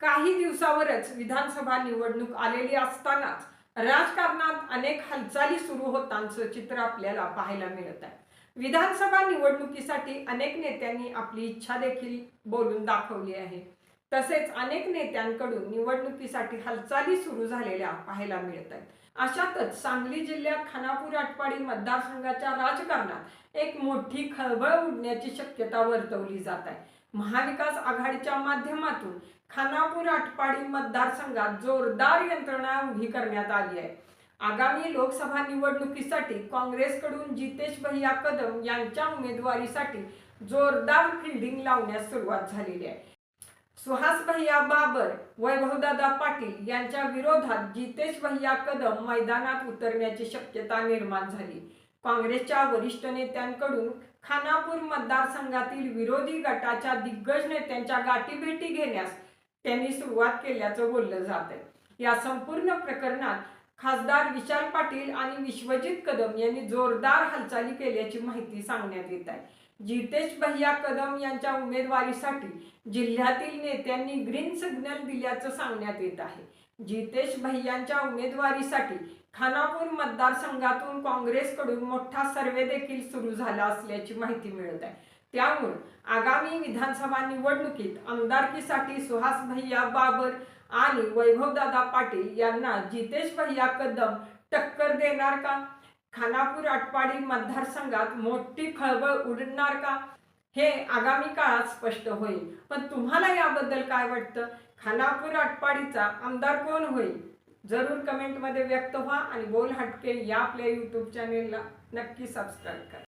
काही दिवसावरच विधानसभा निवडणूक आलेली असतानाच राजकारणात अनेक हालचाली सुरू होतांचं चित्र आपल्याला पाहायला मिळत आहे. विधानसभा निवडणुकीसाठी अनेक नेत्यांनी आपली इच्छा देखील बोलून दाखवली आहे. तसेच अनेक नेत्यांकडून निवडणुकीसाठी हालचाली सुरू झालेल्या पाहायला मिळत आहेत. अशातच सांगली जिल्ह्यात खानापूर आटपाडी मतदारसंघाच्या राजकारणात एक मोठी खळबळ उडण्याची शक्यता वर्तवली जात आहे. महाविकास आघाडीच्या माध्यमातून खानापूर आटपाडी मतदारसंघात जोरदार यंत्रणा उभी करण्यात आली आहे. आगामी लोकसभा निवडणुकीसाठी काँग्रेसकडून जितेश भैया कदम यांच्या उमेदवारीसाठी जोरदार फिल्डिंग लावण्यास सुरुवात झालेली आहे. सुहास भैया बाबर वैभवदादा पाटील यांच्या विरोधात जितेश भैया कदम मैदानात उतरण्याची शक्यता निर्माण झाली. काँग्रेसच्या वरिष्ठ नेत्यांकडून खानापूर मतदारसंघातील विरोधी गटाच्या दिग्गज नेत्यांच्या गाठीभेटी घेण्यास त्यांनी सुरुवात केल्याचं बोललं जात आहे. या संपूर्ण प्रकरणात खासदार विशाल पाटील आणि विश्वजित कदम यांनी जोरदार हालचाली केल्याची माहिती सांगण्यात येत आहे. जितेश भैया कदम यांच्या उमेदवारीसाठी जिल्ह्यातील नेत्यांनी ग्रीन सिग्नल दिल्याचं सांगण्यात येत आहे. जितेश भैयांच्या उमेदवारीसाठी खानापूर मतदारसंघातून काँग्रेसकडून मोठा सर्वे देखील सुरू झाला असल्याची माहिती मिळत आहे. त्यामुळे आगामी विधानसभा निवडणुकीत आमदारकीसाठी सुहास भैया बाबर आणि वैभवदादा पाटील यांना जितेश भैया कदम टक्कर देणार का? खानापूर आटपाडी मतदारसंघात मोठी खळबळ उडणार का? हे आगामी काळात स्पष्ट होईल. पण तुम्हाला याबद्दल काय वाटतं? खानापूर आटपाडीचा आमदार कोण होईल? जरूर कमेंटमध्ये व्यक्त व्हा आणि बोल हटके या आपल्या यूट्यूब चॅनेलला नक्की सबस्क्राईब करा.